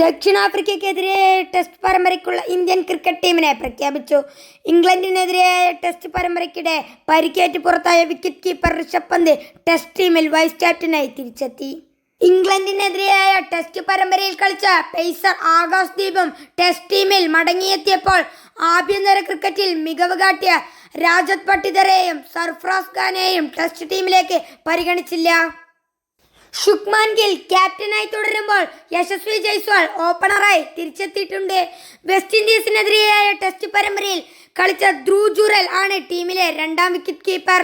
ദക്ഷിണാഫ്രിക്കയ്ക്കെതിരെ test പരമ്പരയ്ക്കുള്ള Indian cricket ടീമിനെ പ്രഖ്യാപിച്ചു. ഇംഗ്ലണ്ടിനെതിരെ ടെസ്റ്റ് പരമ്പരയ്ക്കിടെ പരിക്കേറ്റ് പുറത്തായ wicket keeper Rishabh Pant test ടീമിൽ വൈസ് ക്യാപ്റ്റനായി തിരിച്ചെത്തി. ഇംഗ്ലണ്ടിനെതിരെയായ ടെസ്റ്റ് പരമ്പരയിൽ കളിച്ച പേസർ ആകാശ് ദീപും ടെസ്റ്റ് ടീമിൽ മടങ്ങിയെത്തിയപ്പോൾ ആഭ്യന്തര ക്രിക്കറ്റിൽ മികവ് കാട്ടിയ രാജത് പട്ടിതരെയും സർഫ്രാസ് ഖാനെയും ടെസ്റ്റ് ടീമിലേക്ക് പരിഗണിച്ചില്ല. ശുക്മാൻ ഗിൽ ക്യാപ്റ്റനായി തുടരുമ്പോൾ യശസ്വി ജയ്സ്വാൾ ഓപ്പണറായി തിരിച്ചെത്തിയിട്ടുണ്ട്. വെസ്റ്റ് ഇൻഡീസിനെതിരെയായ ടെസ്റ്റ് പരമ്പരയിൽ കളിച്ച ധ്രുവ് ജുറൽ ആണ് ടീമിലെ രണ്ടാം വിക്കറ്റ് കീപ്പർ.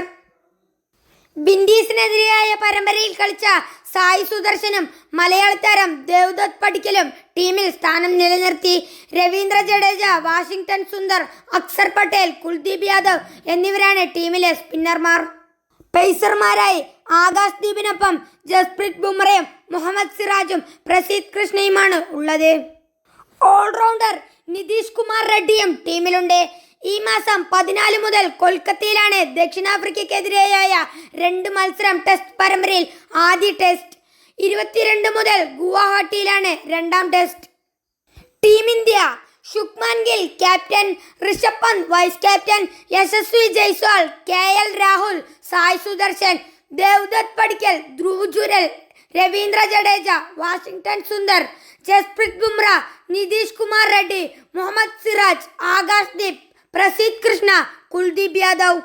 വിൻഡീസിനെതിരെയായ പരമ്പരയിൽ കളിച്ച സായി സുദർശനും മലയാള താരം ദേവ്ദത്ത് പടിക്കലും ടീമിൽ സ്ഥാനം നിലനിർത്തി. രവീന്ദ്ര ജഡേജ വാഷിംഗ്ടൺ സുന്ദർ അക്സർ പട്ടേൽ കുൽദീപ് യാദവ് എന്നിവരാണ് ടീമിലെ സ്പിന്നർമാർ. പേസർമാരായി ആകാശ് ദീപിനൊപ്പം ജസ്പ്രീത് ബുംറയും മുഹമ്മദ് സിറാജും പ്രസീദ് കൃഷ്ണയുമാണ് ഉള്ളത്. ഓൾറൗണ്ടർ നിതീഷ് കുമാർ റെഡ്ഡിയും ടീമിലുണ്ട്. ഈ മാസം പതിനാല് മുതൽ കൊൽക്കത്തയിലാണ് ദക്ഷിണാഫ്രിക്കയ്ക്കെതിരെയായ രണ്ട് മത്സരം ടെസ്റ്റ് പരമ്പരയിൽ ആദ്യ ടെസ്റ്റ്. ഇരുപത്തിരണ്ട് മുതൽ ഗുവാഹട്ടിയിലാണ് രണ്ടാം test. Team India Shubman Gill captain Rishabh Pant vice captain Yashasvi Jaiswal K L Rahul Sai Sudharsan Devdutt Padikkal Dhruv Jurel Ravindra Jadeja Washington Sundar Jasprit Bumrah Nitish Kumar Reddy Mohammed Siraj Akash Deep Prasidh Krishna Kuldeep Yadav.